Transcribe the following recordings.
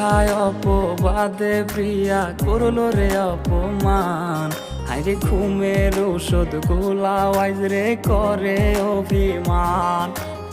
মিথ্যায় অপবাদে প্রিয়া করল রে অপমান? হাইরে ঘুমের ঔষধ গোলাওয়াইজ রে করে অভিমান।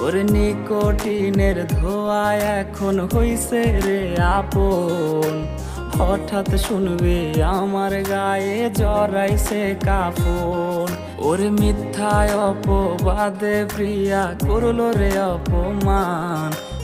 ওর নিকোটিনের ধোয়া এখন হইছে রে আপন। হঠাৎ শুনবে আমার গায়ে জড়াইছে কাফন। ওরে মিথ্যায় অপবাদে প্রিয়া করল রে অপমান।